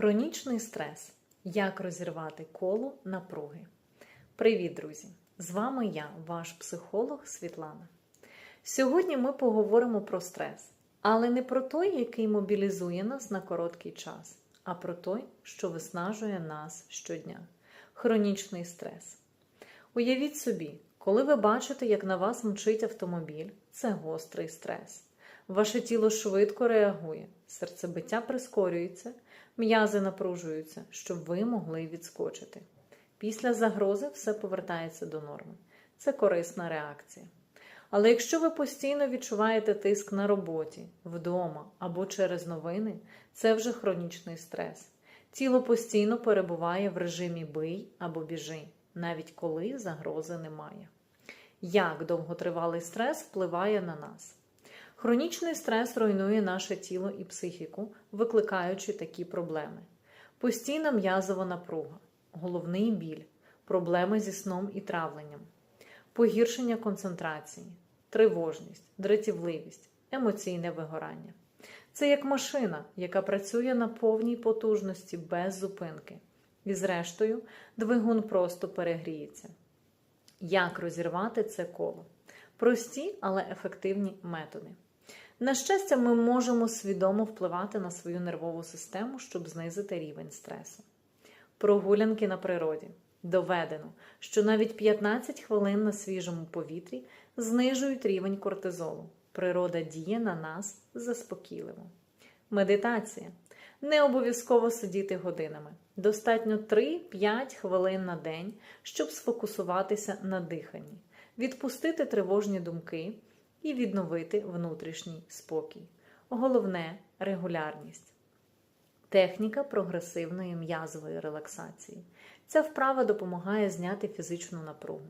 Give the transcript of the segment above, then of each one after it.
Хронічний стрес. Як розірвати коло напруги. Привіт, друзі! З вами я, ваш психолог Світлана. Сьогодні ми поговоримо про стрес, але не про той, який мобілізує нас на короткий час, а про той, що виснажує нас щодня. Хронічний стрес. Уявіть собі, коли ви бачите, як на вас мчить автомобіль, це гострий стрес. Ваше тіло швидко реагує, серцебиття прискорюється, м'язи напружуються, щоб ви могли відскочити. Після загрози все повертається до норми. Це корисна реакція. Але якщо ви постійно відчуваєте тиск на роботі, вдома або через новини, це вже хронічний стрес. Тіло постійно перебуває в режимі бий або біжи, навіть коли загрози немає. Як довготривалий стрес впливає на нас? Хронічний стрес руйнує наше тіло і психіку, викликаючи такі проблеми: постійна м'язова напруга, головний біль, проблеми зі сном і травленням, погіршення концентрації, тривожність, дратівливість, емоційне вигорання. Це як машина, яка працює на повній потужності без зупинки. І, зрештою, двигун просто перегріється. Як розірвати це коло? Прості, але ефективні методи. На щастя, ми можемо свідомо впливати на свою нервову систему, щоб знизити рівень стресу. Прогулянки на природі. Доведено, що навіть 15 хвилин на свіжому повітрі знижують рівень кортизолу. Природа діє на нас заспокійливо. Медитація. Не обов'язково сидіти годинами. Достатньо 3-5 хвилин на день, щоб сфокусуватися на диханні, відпустити тривожні думки і відновити внутрішній спокій. Головне регулярність. Техніка прогресивної м'язової релаксації. Ця вправа допомагає зняти фізичну напругу.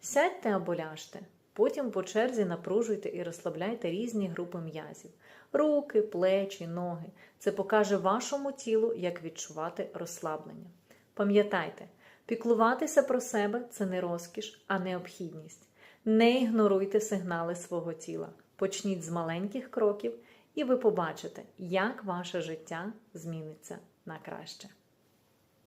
Сядьте або ляжте, потім по черзі напружуйте і розслабляйте різні групи м'язів: руки, плечі, ноги. Це покаже вашому тілу, як відчувати розслаблення. Пам'ятайте, піклуватися про себе це не розкіш, а необхідність. Не ігноруйте сигнали свого тіла. Почніть з маленьких кроків, і ви побачите, як ваше життя зміниться на краще.